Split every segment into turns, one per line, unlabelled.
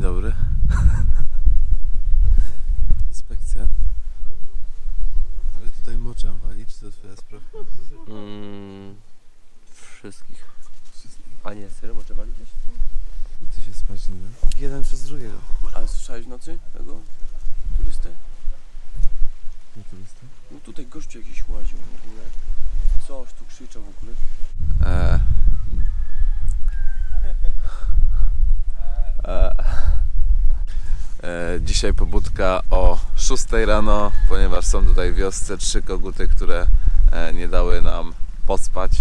Dzień dobry. Dzisiaj pobudka o 6 rano, ponieważ są tutaj w wiosce trzy koguty, które e, nie dały nam pospać.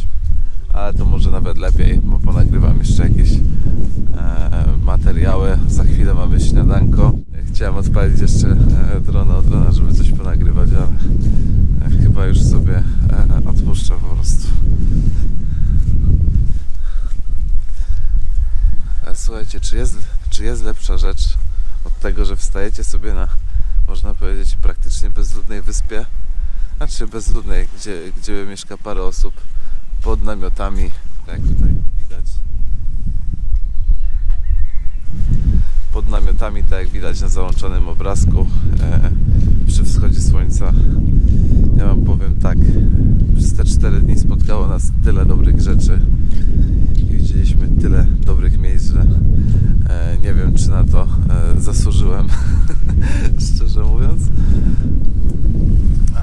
Ale to może nawet lepiej, bo ponagrywam jeszcze jakieś e, materiały. Za chwilę mamy śniadanko. Chciałem odpalić jeszcze e, drona od rana, żeby coś ponagrywać, ale chyba już sobie odpuszczę po prostu. Słuchajcie, czy jest, czy jest lepsza rzecz od tego, że wstajecie sobie na, można powiedzieć, praktycznie bezludnej wyspie? Znaczy bezludnej, gdzie, gdzie mieszka parę osób pod namiotami, tak jak tutaj widać. Pod namiotami, tak jak widać na załączonym obrazku, e, przy wschodzie słońca. Ja wam powiem tak, przez te 4 dni spotkało nas tyle dobrych rzeczy i widzieliśmy tyle dobrych miejsc, że e, nie wiem, czy na to e, zasłużyłem, szczerze mówiąc.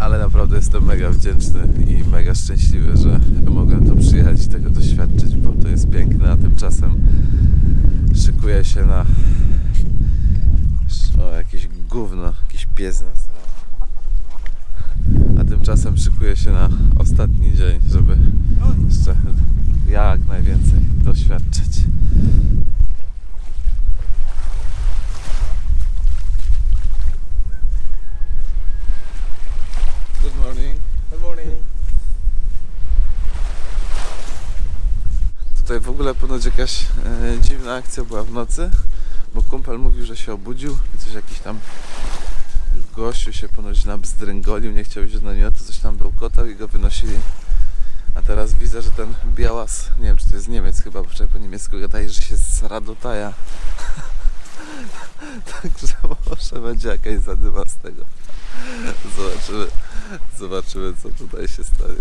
Ale naprawdę jestem mega wdzięczny i mega szczęśliwy, że mogłem tu przyjechać i tego doświadczyć, bo to jest piękne, a tymczasem szykuję się na o, jakieś gówno, jakiś pies nas a tymczasem szykuję się na ostatni dzień, żeby jeszcze jak najwięcej doświadczyć. Good morning.
Good morning.
Tutaj w ogóle ponoć jakaś e, dziwna akcja była w nocy, bo kumpel mówił, że się obudził i coś jakiś tam gościu się ponoć nabzdręgolił, nie chciał iść do namiotu, coś tam bełkotał i go wynosili. A teraz widzę, że ten białas, nie wiem czy to jest Niemiec chyba, bo wczoraj po niemiecku gadali, że się z Radotaja. Także może będzie jakaś zadyma z tego. Zobaczymy, zobaczymy co tutaj się stanie.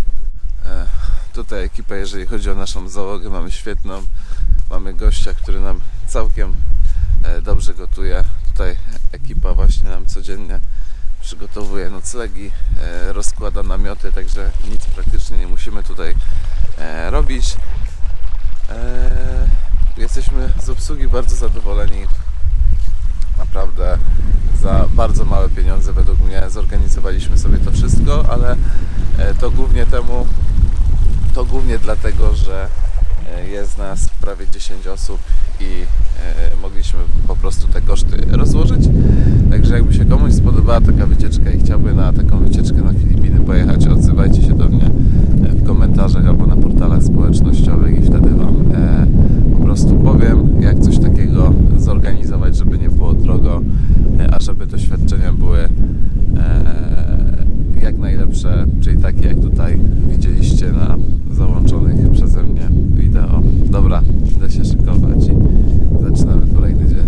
E, tutaj ekipa, jeżeli chodzi o naszą załogę, mamy świetną. Mamy gościa, który nam całkiem e, dobrze gotuje. Tutaj ekipa właśnie nam codziennie przygotowuje noclegi, e, rozkłada namioty, także nic praktycznie nie musimy tutaj e, robić. E, jesteśmy z obsługi bardzo zadowoleni. Naprawdę za bardzo małe pieniądze według mnie zorganizowaliśmy sobie to wszystko, ale to głównie temu, to głównie dlatego, że jest nas prawie 10 osób i e, mogliśmy po prostu te koszty rozłożyć. Także jakby się komuś spodobała taka wycieczka i chciałby na taką wycieczkę na Filipiny pojechać, odzywajcie się do mnie e, w komentarzach albo na portalach społecznościowych i wtedy Wam e, po prostu powiem, jak coś takiego zorganizować, żeby nie było drogo, e, a żeby doświadczenia były e, jak najlepsze, czyli takie jak tutaj widzieliście na załączonych przeze mnie wideo. Dobra, idę się szykować i zaczynamy kolejny dzień.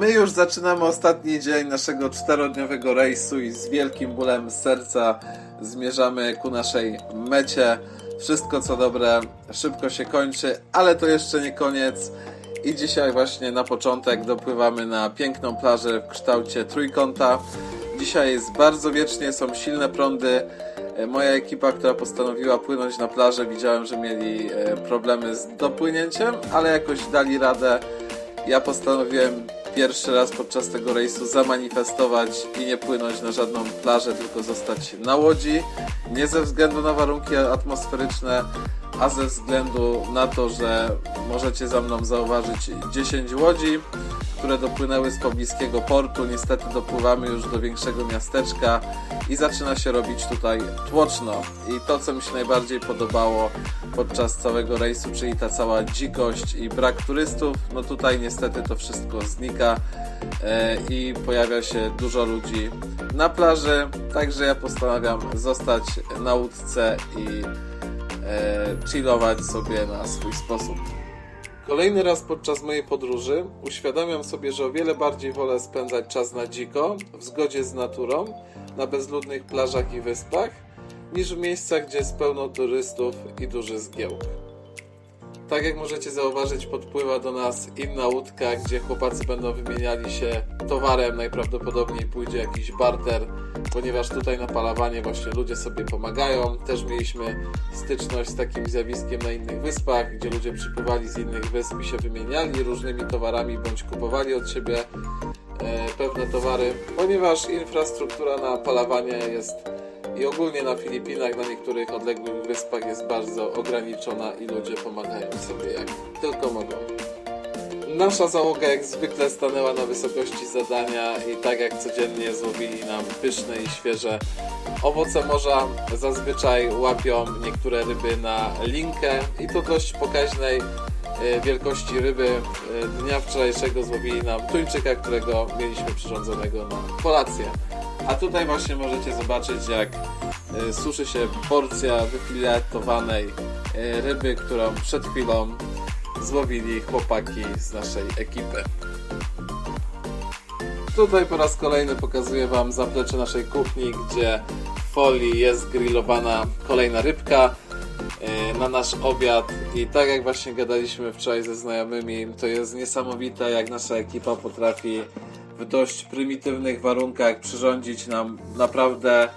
My już zaczynamy ostatni dzień naszego czterodniowego rejsu i z wielkim bólem serca zmierzamy ku naszej mecie. Wszystko co dobre szybko się kończy, ale to jeszcze nie koniec. I dzisiaj właśnie na początek dopływamy na piękną plażę w kształcie trójkąta. Dzisiaj jest bardzo wiecznie, są silne prądy. E, Moja ekipa, która postanowiła płynąć na plażę, widziałem, że mieli e, problemy z dopłynięciem, ale jakoś dali radę. Ja postanowiłem pierwszy raz podczas tego rejsu zamanifestować i nie płynąć na żadną plażę, tylko zostać na łodzi. Nie ze względu na warunki atmosferyczne, a ze względu na to, że możecie za mną zauważyć 10 łodzi, które dopłynęły z pobliskiego portu. Niestety dopływamy już do większego miasteczka i zaczyna się robić tutaj tłoczno. I to, co mi się najbardziej podobało podczas całego rejsu, czyli ta cała dzikość i brak turystów, no tutaj niestety to wszystko znika e, i pojawia się dużo ludzi na plaży, także ja postanawiam zostać na łódce i e, chillować sobie na swój sposób. Kolejny raz podczas mojej podróży uświadamiam sobie, że o wiele bardziej wolę spędzać czas na dziko, w zgodzie z naturą, na bezludnych plażach i wyspach, niż w miejscach, gdzie jest pełno turystów i duży zgiełk. Tak jak możecie zauważyć, podpływa do nas inna łódka, gdzie chłopacy będą wymieniali się towarem. Najprawdopodobniej pójdzie jakiś barter, ponieważ tutaj na palawanie właśnie ludzie sobie pomagają. Też mieliśmy styczność z takim zjawiskiem na innych wyspach, gdzie ludzie przypływali z innych wysp i się wymieniali różnymi towarami bądź kupowali od siebie e, pewne towary, ponieważ infrastruktura na palawanie jest i ogólnie na Filipinach, na niektórych odległych wyspach jest bardzo ograniczona i ludzie pomagają sobie jak tylko mogą. Nasza załoga jak zwykle stanęła na wysokości zadania i tak jak codziennie złowili nam pyszne i świeże owoce morza. Zazwyczaj łapią niektóre ryby na linkę i to dość pokaźnej e, wielkości ryby. E, Dnia wczorajszego złowili nam tuńczyka, którego mieliśmy przyrządzonego na kolację. A tutaj właśnie możecie zobaczyć jak e, suszy się porcja wyfiletowanej e, ryby, którą przed chwilą złowili chłopaki z naszej ekipy. Tutaj po raz kolejny pokazuję Wam zaplecze naszej kuchni, gdzie w folii jest grillowana kolejna rybka e, na nasz obiad i tak jak właśnie gadaliśmy wczoraj ze znajomymi, to jest niesamowite jak nasza ekipa potrafi w dość prymitywnych warunkach przyrządzić nam naprawdę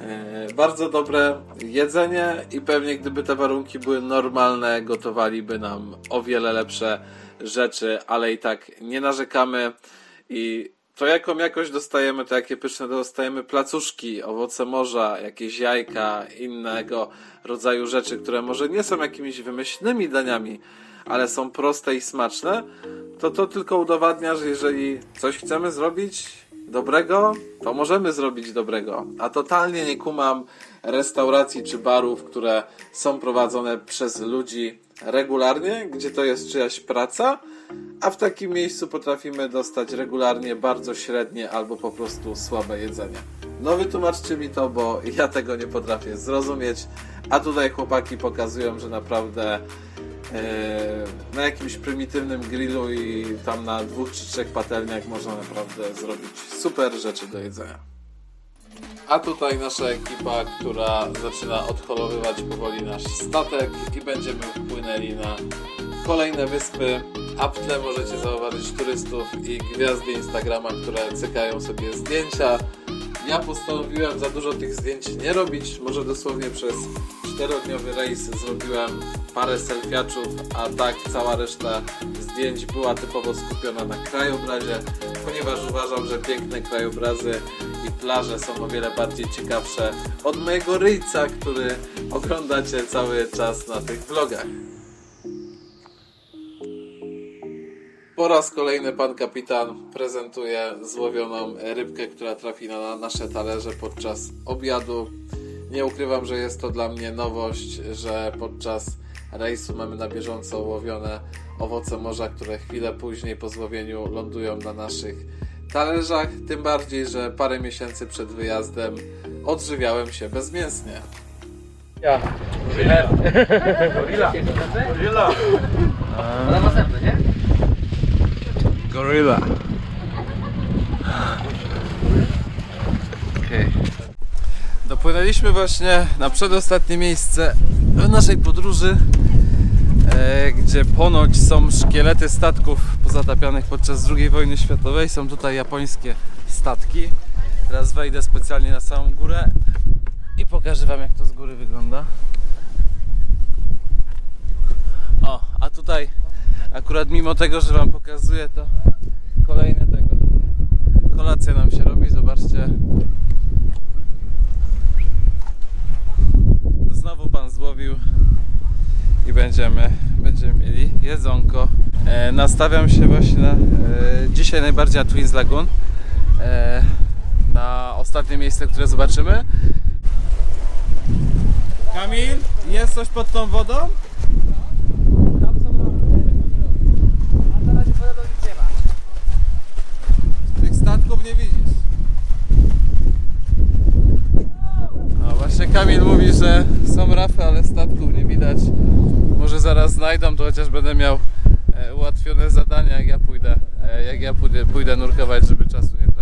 e, bardzo dobre jedzenie i pewnie gdyby te warunki były normalne, gotowaliby nam o wiele lepsze rzeczy, ale i tak nie narzekamy. I to jaką jakość dostajemy, to jakie pyszne dostajemy placuszki, owoce morza, jakieś jajka, innego rodzaju rzeczy, które może nie są jakimiś wymyślnymi daniami, ale są proste i smaczne, to to tylko udowadnia, że jeżeli coś chcemy zrobić dobrego, to możemy zrobić dobrego. A totalnie nie kumam restauracji czy barów, które są prowadzone przez ludzi regularnie, gdzie to jest czyjaś praca, a w takim miejscu potrafimy dostać regularnie bardzo średnie albo po prostu słabe jedzenie. No wytłumaczcie mi to, bo ja tego nie potrafię zrozumieć, a tutaj chłopaki pokazują, że naprawdę na jakimś prymitywnym grillu i tam na dwóch czy trzech patelniach można naprawdę zrobić super rzeczy do jedzenia. A tutaj nasza ekipa, która zaczyna odholowywać powoli nasz statek i będziemy wpłynęli na kolejne wyspy. A w tle możecie zauważyć turystów i gwiazdy Instagrama, które cykają sobie zdjęcia. Ja postanowiłem za dużo tych zdjęć nie robić. Może dosłownie przez czterodniowy rejs zrobiłem parę selfiaczów, a tak cała reszta zdjęć była typowo skupiona na krajobrazie, ponieważ uważam, że piękne krajobrazy i plaże są o wiele bardziej ciekawsze od mojego ryjca, który oglądacie cały czas na tych vlogach. Po raz kolejny pan kapitan prezentuje złowioną rybkę, która trafi na nasze talerze podczas obiadu. Nie ukrywam, że jest to dla mnie nowość, że podczas rejsu mamy na bieżąco łowione owoce morza, które chwilę później po złowieniu lądują na naszych talerzach. Tym bardziej, że parę miesięcy przed wyjazdem odżywiałem się bezmięsnie.
Ona ma zęby, nie?
Gorilla. Dopłynęliśmy właśnie na przedostatnie miejsce w naszej podróży, e, gdzie ponoć są szkielety statków pozatapianych podczas II wojny światowej. Są tutaj japońskie statki. Teraz wejdę specjalnie na samą górę i pokażę Wam jak to z góry wygląda. O, a tutaj akurat mimo tego, że Wam pokazuję to kolejne tego kolacja nam się robi, zobaczcie znowu Pan złowił i będziemy, będziemy mieli jedzonko e, nastawiam się właśnie na, e, dzisiaj najbardziej na Twins Lagoon e, na ostatnie miejsce, które zobaczymy Kamil, jest coś pod tą wodą?
A na razie podobno nic.
Tych statków nie widzisz. A właśnie Kamil mówi, że są rafy, ale statków nie widać. Może zaraz znajdą, to chociaż będę miał e, ułatwione zadania, jak ja pójdę, e, jak ja pójdę, pójdę nurkować, żeby czasu nie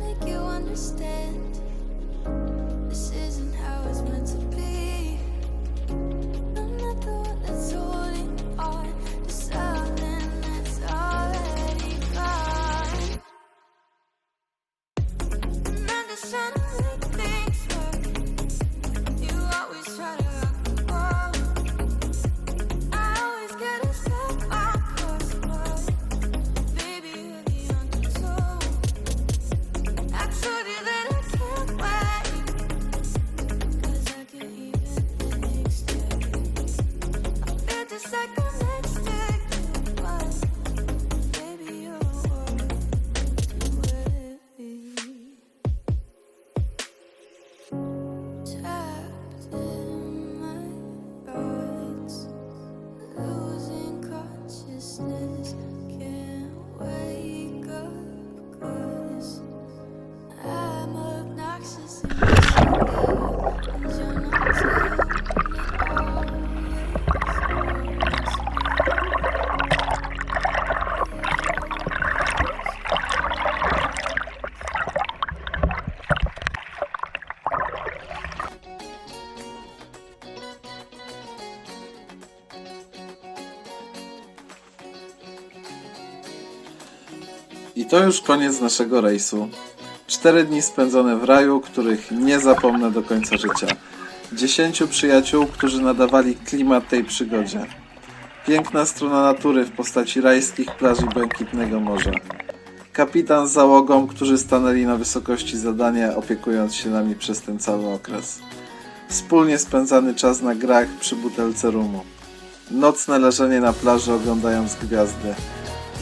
make you understand. This isn't
I to już koniec naszego rejsu. Cztery dni spędzone w raju, których nie zapomnę do końca życia. Dziesięciu przyjaciół, którzy nadawali klimat tej przygodzie. Piękna strona natury w postaci rajskich plaż i błękitnego morza. Kapitan z załogą, którzy stanęli na wysokości zadania, opiekując się nami przez ten cały okres. Wspólnie spędzany czas na grach przy butelce rumu. Nocne leżenie na plaży oglądając gwiazdy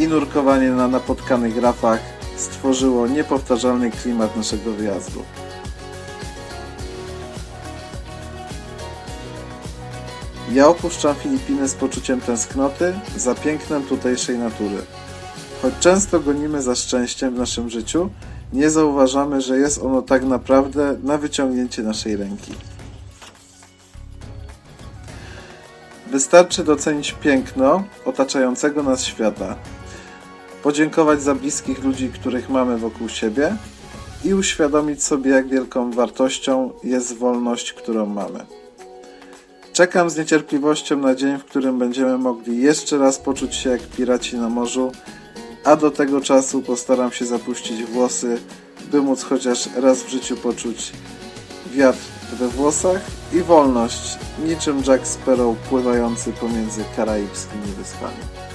i nurkowanie na napotkanych rafach stworzyło niepowtarzalny klimat naszego wyjazdu. Ja opuszczam Filipiny z poczuciem tęsknoty za pięknem tutejszej natury. Choć często gonimy za szczęściem w naszym życiu, nie zauważamy, że jest ono tak naprawdę na wyciągnięcie naszej ręki. Wystarczy docenić piękno otaczającego nas świata, podziękować za bliskich ludzi, których mamy wokół siebie i uświadomić sobie, jak wielką wartością jest wolność, którą mamy. Czekam z niecierpliwością na dzień, w którym będziemy mogli jeszcze raz poczuć się jak piraci na morzu, a do tego czasu postaram się zapuścić włosy, by móc chociaż raz w życiu poczuć wiatr we włosach i wolność, niczym Jack Sparrow pływający pomiędzy karaibskimi wyspami.